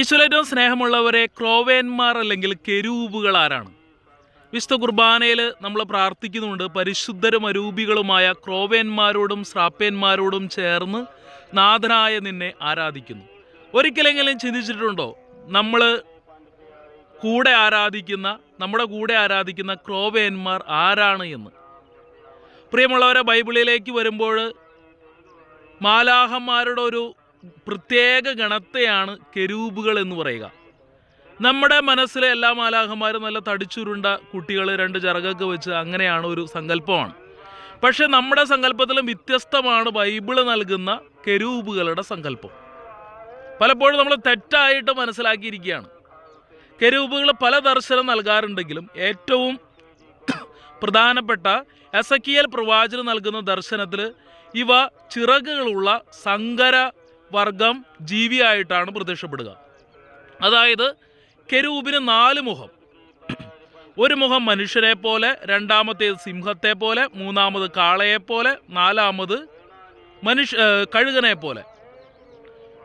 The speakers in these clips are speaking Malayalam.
ഈശ്വരഏറ്റവും സ്നേഹമുള്ളവരെ ക്രോവേന്മാർ അല്ലെങ്കിൽ കെരൂബുകൾ ആരാണ്? വിശുദ്ധ കുർബാനയിൽ നമ്മൾ പ്രാർത്ഥിക്കുന്നുണ്ട് പരിശുദ്ധരും അരൂപികളുമായ ക്രോവേന്മാരോടും ശ്രാപ്പേന്മാരോടും ചേർന്ന് നാഥനായ നിന്നെ ആരാധിക്കുന്നു. ഒരിക്കലെങ്കിലും ചിന്തിച്ചിട്ടുണ്ടോ? നമ്മൾ കൂടെ ആരാധിക്കുന്ന നമ്മുടെ കൂടെ ആരാധിക്കുന്ന ക്രോവേന്മാർ ആരാണ് എന്ന്? പ്രിയമുള്ളവരെ ബൈബിളിലേക്ക് വരുമ്പോൾ മാലാഹന്മാരുടെ ഒരു പ്രത്യേക ഗണത്തെയാണ് കെരൂബുകൾ എന്ന് പറയുക. നമ്മുടെ മനസ്സിലെ എല്ലാ മാലാഹന്മാരും നല്ല തടിച്ചുരുണ്ട കുട്ടികൾ രണ്ട് ചിറകൊക്കെ വെച്ച് അങ്ങനെയാണ് ഒരു സങ്കല്പമാണ്. പക്ഷെ നമ്മുടെ സങ്കല്പത്തിലും വ്യത്യസ്തമാണ് ബൈബിൾ നൽകുന്ന കെരൂബുകളുടെ സങ്കല്പം. പലപ്പോഴും നമ്മൾ തെറ്റായിട്ട് മനസ്സിലാക്കിയിരിക്കുകയാണ്. കെരൂബുകൾ പല ദർശനം നൽകാറുണ്ടെങ്കിലും ഏറ്റവും പ്രധാനപ്പെട്ട എസക്കിയൽ പ്രവാചകൻ നൽകുന്ന ദർശനത്തിൽ ഇവ ചിറകുകളുള്ള സങ്കര വർഗം ജീവിയായിട്ടാണ് പ്രത്യക്ഷപ്പെടുക. അതായത് കെരൂബിന് നാല് മുഖം. ഒരു മുഖം മനുഷ്യരെ പോലെ രണ്ടാമത്തേത് സിംഹത്തെ പോലെ മൂന്നാമത് കാളയെ പോലെ നാലാമത് മനുഷ്യ കഴുകനെ പോലെ.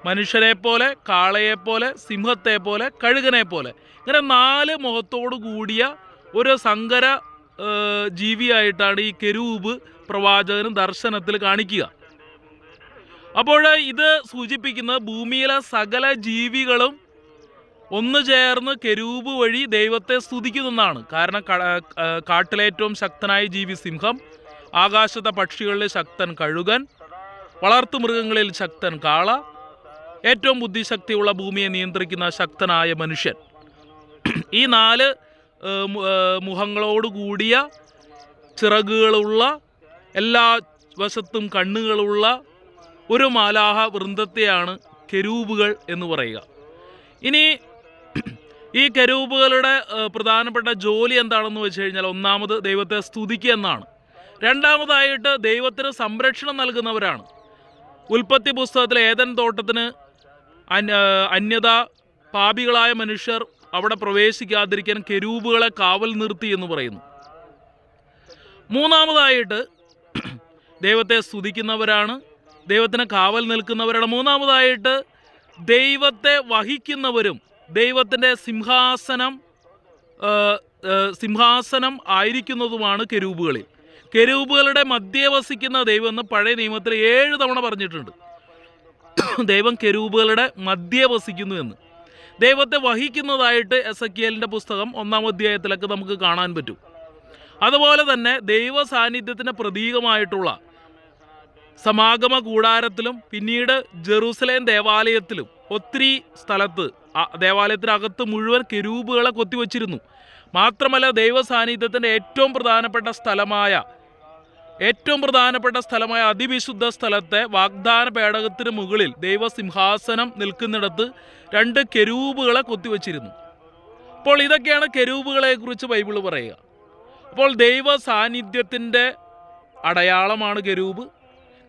മനുഷ്യരെ പോലെ കാളയെ പോലെ സിംഹത്തെ പോലെ കഴുകനെ പോലെ. ഇങ്ങനെ നാല് മുഖത്തോടു കൂടിയ ഒരു സങ്കര ജീവിയായിട്ടാണ് ഈ കെരൂബ് പ്രവാചകനും ദർശനത്തിൽ കാണിക്കുക. അപ്പോൾ ഇത് സൂചിപ്പിക്കുന്നത് ഭൂമിയിലെ സകല ജീവികളും ഒന്ന് ചേർന്ന് കെരൂപ് വഴി ദൈവത്തെ സ്തുതിക്കുന്നതാണ് കാരണം കാട്ടിലെ ഏറ്റവും ശക്തനായ ജീവി സിംഹം ആകാശത്തെ പക്ഷികളിൽ ശക്തൻ കഴുകൻ വളർത്തു മൃഗങ്ങളിൽ ശക്തൻ കാള ഏറ്റവും ബുദ്ധിശക്തിയുള്ള ഭൂമിയെ നിയന്ത്രിക്കുന്ന ശക്തനായ മനുഷ്യൻ. ഈ നാല് മുഖങ്ങളോട് കൂടിയ ചിറകുകളുള്ള എല്ലാ വശത്തും കണ്ണുകളുള്ള ഒരു മാലാഹ വൃന്ദത്തെയാണ് കെരൂബുകൾ എന്ന് പറയുക. ഇനി ഈ കെരൂബുകളുടെ പ്രധാനപ്പെട്ട ജോലി എന്താണെന്ന് വെച്ച് കഴിഞ്ഞാൽ ഒന്നാമത് ദൈവത്തെ സ്തുതിക്കുക എന്നാണ്. രണ്ടാമതായിട്ട് ദൈവത്തിന് സംരക്ഷണം നൽകുന്നവരാണ്. ഉൽപ്പത്തി പുസ്തകത്തിലെ ഏതൻ തോട്ടത്തിന് അന്യത പാപികളായ മനുഷ്യർ അവിടെ പ്രവേശിക്കാതിരിക്കാൻ കെരൂബുകളെ കാവൽ നിർത്തി എന്ന് പറയുന്നു. മൂന്നാമതായിട്ട് ദൈവത്തെ സ്തുതിക്കുന്നവരാണ് ദൈവത്തിന് കാവൽ നിൽക്കുന്നവരാണ് മൂന്നാമതായിട്ട് ദൈവത്തെ വഹിക്കുന്നവരും ദൈവത്തിന്റെ സിംഹാസനം സിംഹാസനം ആയിരിക്കുന്നതുമാണ് കെരൂബുകളിൽ. കെരൂബുകളുടെ മധ്യേ വസിക്കുന്ന ദൈവം എന്ന് പഴയ നിയമത്തിൽ ഏഴ് തവണ പറഞ്ഞിട്ടുണ്ട്. ദൈവം കെരൂബുകളുടെ മധ്യേ വസിക്കുന്നു എന്ന്. ദൈവത്തെ വഹിക്കുന്നതായിട്ട് എസ് എ പുസ്തകം ഒന്നാം അധ്യായത്തിലൊക്കെ നമുക്ക് കാണാൻ പറ്റും. അതുപോലെ തന്നെ ദൈവ സാന്നിധ്യത്തിന്റെ പ്രതീകമായിട്ടുള്ള സമാഗമ കൂടാരത്തിലും പിന്നീട് ജെറൂസലേം ദേവാലയത്തിലും ഒത്തിരി സ്ഥലത്ത് ദേവാലയത്തിനകത്ത് മുഴുവൻ കെരൂബുകളെ കൊത്തിവച്ചിരുന്നു. മാത്രമല്ല ദൈവ സാന്നിധ്യത്തിന്റെ ഏറ്റവും പ്രധാനപ്പെട്ട സ്ഥലമായ ഏറ്റവും പ്രധാനപ്പെട്ട സ്ഥലമായ അതിവിശുദ്ധ സ്ഥലത്തെ വാഗ്ദാന പേടകത്തിന് മുകളിൽ ദൈവസിംഹാസനം നിൽക്കുന്നിടത്ത് രണ്ട് കെരൂബുകളെ കൊത്തിവച്ചിരുന്നു. അപ്പോൾ ഇതൊക്കെയാണ് കെരൂബുകളെ കുറിച്ച് ബൈബിൾ പറയുക. അപ്പോൾ ദൈവ സാന്നിധ്യത്തിന്റെ അടയാളമാണ് കെരൂബ്.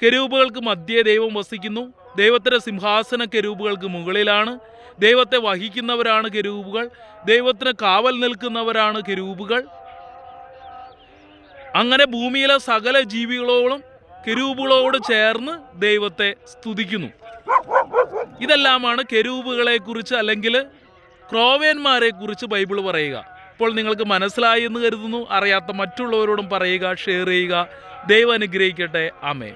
കെരൂബുകൾക്ക് മധ്യേ ദൈവം വസിക്കുന്നു. ദൈവത്തിന്റെ സിംഹാസന കെരൂപുകൾക്ക് മുകളിലാണ്. ദൈവത്തെ വഹിക്കുന്നവരാണ് കെരൂപുകൾ. ദൈവത്തിന് കാവൽ നിൽക്കുന്നവരാണ് കെരൂപുകൾ. അങ്ങനെ ഭൂമിയിലെ സകല ജീവികളോടും കെരൂപുകളോട് ചേർന്ന് ദൈവത്തെ സ്തുതിക്കുന്നു. ഇതെല്ലാമാണ് കെരൂബുകളെ കുറിച്ച് അല്ലെങ്കിൽ ക്രോവേന്മാരെക്കുറിച്ച് ബൈബിൾ പറയുക. ഇപ്പോൾ നിങ്ങൾക്ക് മനസ്സിലായി എന്ന് കരുതുന്നു. അറിയാത്ത മറ്റുള്ളവരോടും പറയുക ഷെയർ ചെയ്യുക. ദൈവം അനുഗ്രഹിക്കട്ടെ. ആമേ